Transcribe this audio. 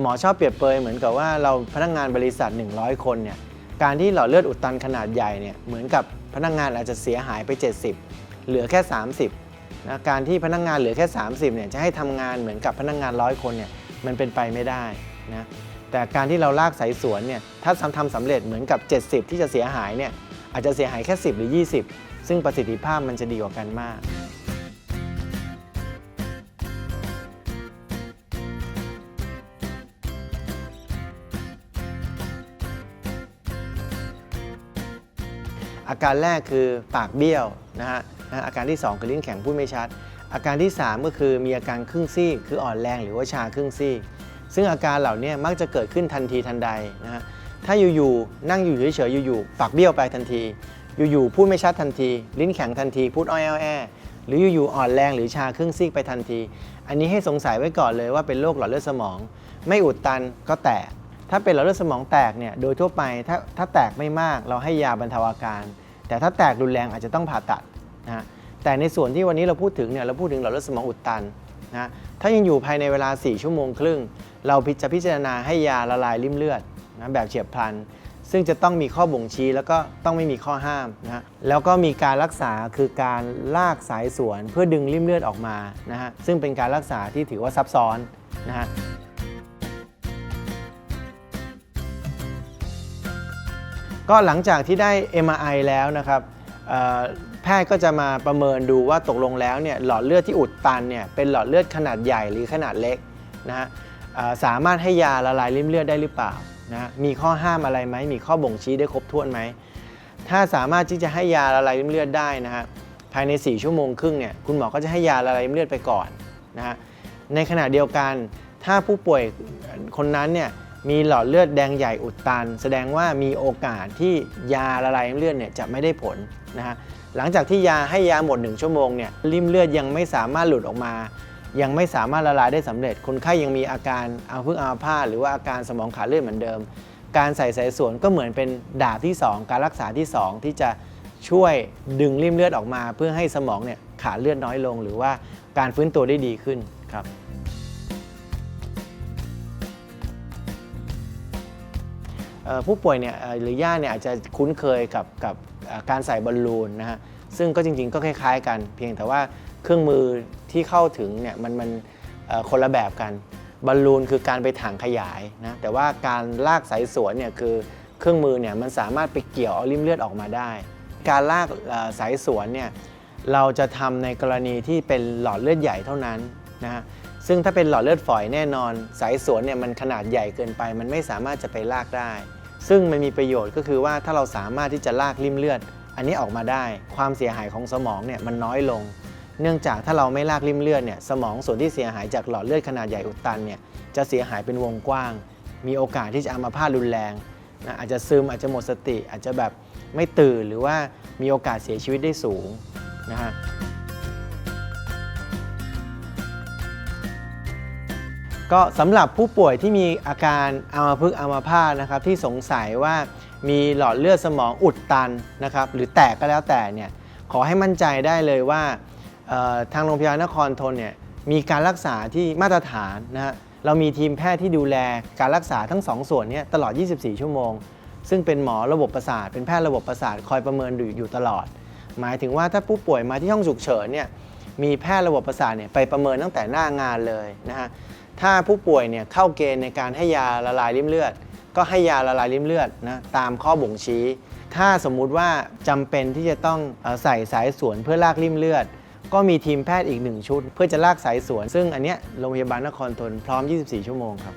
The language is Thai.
หมอชอบเปรียบเปรยเหมือนกับว่าเราพนักงานบริษัท 100 คนเนี่ยการที่หลอดเลือดอุดตันขนาดใหญ่เนี่ยเหมือนกับพนักงานอาจจะเสียหายไป 70 เหลือแค่ 30นะการที่พนักงานเหลือแค่ 30เนี่ยจะให้ทำงานเหมือนกับพนักงานร้อยคนเนี่ยมันเป็นไปไม่ได้นะแต่การที่เราลากสายสวนเนี่ยถ้าทำทำสำเร็จเหมือนกับ 70 ที่จะเสียหายเนี่ยอาจจะเสียหายแค่ 10 หรือ 20 ซึ่งประสิทธิภาพมันจะดีกว่ากันมาก อาการแรกคือปากเบี้ยวนะฮะนะอาการที่ 2 คือลิ้นแข็งพูดไม่ชัด อาการที่ 3 ก็คือมีอาการครึ่งซีกคืออ่อนแรงหรือว่าชาครึ่งซีกซึ่งอาการเหล่านี้มักจะเกิดขึ้นทันทีทันใดนะฮะถ้าอยู่ๆนั่งอยู่เฉยๆอยู่ๆปากเบี้ยวไปทันที อยู่ๆพูดไม่ชัดทันที ลิ้นแข็งทันที พูดอ้อยแอหรืออยู่ๆอ่อนแรงหรือชาครึ่งซีกไปทันที อันนี้ให้สงสัยไว้ก่อนเลยว่าเป็นโรคหลอดเลือดสมอง ไม่อุดตันก็แตก ถ้าเป็นหลอดเลือดสมองแตกเนี่ยโดยทั่วไปถ้าถ้าแตกไม่มากเราให้ยาบรรเทาอาการ แต่ถ้าแตกรุนแรงอาจจะต้องผ่าตัดนะฮะแต่ในส่วนที่วันนี้เราพูดถึงเนี่ยเราพูดถึงหลอดเลือดสมองอุดตันนะถ้ายังอยู่ภายในเวลา 4 ชั่วโมงครึ่ง เราจะพิจารณาให้ยาละลายริ่มเลือดนะแบบเฉียบพลัน ซึ่งจะต้องมีข้อบ่งชี้แล้วก็ต้องไม่มีข้อห้ามนะฮะแล้วก็มีการรักษาคือการลากสายสวนเพื่อดึงริ่มเลือดออกมานะฮะซึ่งเป็นการรักษาที่ถือว่าซับซ้อนนะฮะ ก็หลังจากที่ได้ MRI แล้วนะครับแพทย์ก็จะมาประเมินดูว่าตกลงแล้วเนี่ยหลอดเลือดที่อุดตันเนี่ยเป็นหลอดเลือดขนาดใหญ่หรือขนาดเล็กนะฮะสามารถให้ยาละลายริ่มเลือดได้หรือเปล่านะฮะมีข้อห้ามอะไรไหมมีข้อบ่งชี้ได้ครบถ้วนไหมถ้าสามารถที่จะให้ยาละลายริ่มเลือดได้นะฮะภายใน 4 ชั่วโมงครึ่งเนี่ยคุณหมอก็จะให้ยาละลายริ่มเลือดไปก่อนนะฮะในขณะเดียวกันถ้าผู้ป่วยคนนั้นเนี่ย มีหลอดเลือดแดงใหญ่อุดตัน แสดงว่ามีโอกาสที่ยาละลายเลือดเนี่ยจะไม่ได้ผลนะฮะหลังจากที่ยาให้ยาหมด 1 ชั่วโมงเนี่ยริ่มเลือดยังไม่สามารถหลุดออกมา ยังไม่สามารถละลายได้สำเร็จ คนไข้ยังมีอาการอาพึ่งอาพาหรือว่าอาการสมองขาดเลือดเหมือนเดิม การใส่สายสวนก็เหมือนเป็นดาบที่ 2 การรักษาที่ 2 ที่จะช่วยดึงริ่มเลือดออกมา เพื่อให้สมองเนี่ยขาดเลือดน้อยลง หรือว่าการฟื้นตัวได้ดีขึ้นครับ ผู้ป่วยเนี่ยหรือญาติเนี่ยอาจจะคุ้นเคยกับกับการใส่บอลลูนนะฮะซึ่งก็จริงๆก็คล้าย ๆ กัน เพียงแต่ว่าเครื่องมือที่เข้าถึงเนี่ยมันมันคนละแบบกันบอลลูนคือการไปถังขยายนะแต่ว่าการลากสายสวนเนี่ยคือเครื่องมือเนี่ยมันสามารถไปเกี่ยวเอาริ่มเลือดออกมาได้ การลากสายสวนเนี่ยเราจะทำในกรณีที่เป็นหลอดเลือดใหญ่เท่านั้นนะฮะ ซึ่งถ้าเป็นหลอดเลือดฝอยแน่นอน สายสวนเนี่ยมันขนาดใหญ่เกินไป มันไม่สามารถจะไปลากได้ ซึ่งมันมีประโยชน์ก็คือว่าถ้าเราสามารถที่จะลากริ่มเลือด อันนี้ออกมาได้ ความเสียหายของสมองเนี่ยมันน้อยลง เนื่องจากถ้าเราไม่ลากริ่มเลือดเนี่ยสมองส่วนที่เสียหายจากหลอดเลือดขนาดใหญ่อุดตันเนี่ยจะเสียหายเป็นวงกว้าง มีโอกาสที่จะอัมาพาตรุนแรงนะอาจจะซึมอาจจะหมดสติ อาจจะแบบไม่ตื่นหรือว่ามีโอกาสเสียชีวิตได้สูงนะฮะ ก็สำหรับผู้ป่วยที่มีอาการอัมพฤกษ์อัมพาตนะครับที่สงสัยว่ามีหลอดเลือดสมองอุดตันนะครับหรือแตกก็แล้วแต่เนี่ยขอให้มั่นใจได้เลยว่าทางโรงพยาบาลนครทนเนี่ยมีการรักษาที่มาตรฐานนะฮะเรามีทีมแพทย์ที่ดูแลการรักษาทั้งสองส่วนนี้ตลอด 24 ชั่วโมง ซึ่งเป็นหมอระบบประสาท เป็นแพทย์ระบบประสาทคอยประเมินอยู่อยู่ตลอด หมายถึงว่าถ้าผู้ป่วยมาที่ห้องฉุกเฉินเนี่ยมีแพทย์ระบบประสาทเนี่ยไปประเมินตั้งแต่หน้างานเลยนะฮะ ถ้าผู้ป่วยเนี่ยเข้าเกณฑ์ในการให้ยาละลายริ่มเลือด ก็ให้ยาละลายริ่มเลือดนะตามข้อบ่งชี้ ถ้าสมมุติว่าจำเป็นที่จะต้องใส่สายสวนเพื่อลากริ่มเลือด ก็มีทีมแพทย์อีกหนึ่งชุด เพื่อจะลากสายสวน ซึ่งอันเนี้ยโรงพยาบาลนครทนพร้อม 24 ชั่วโมงครับ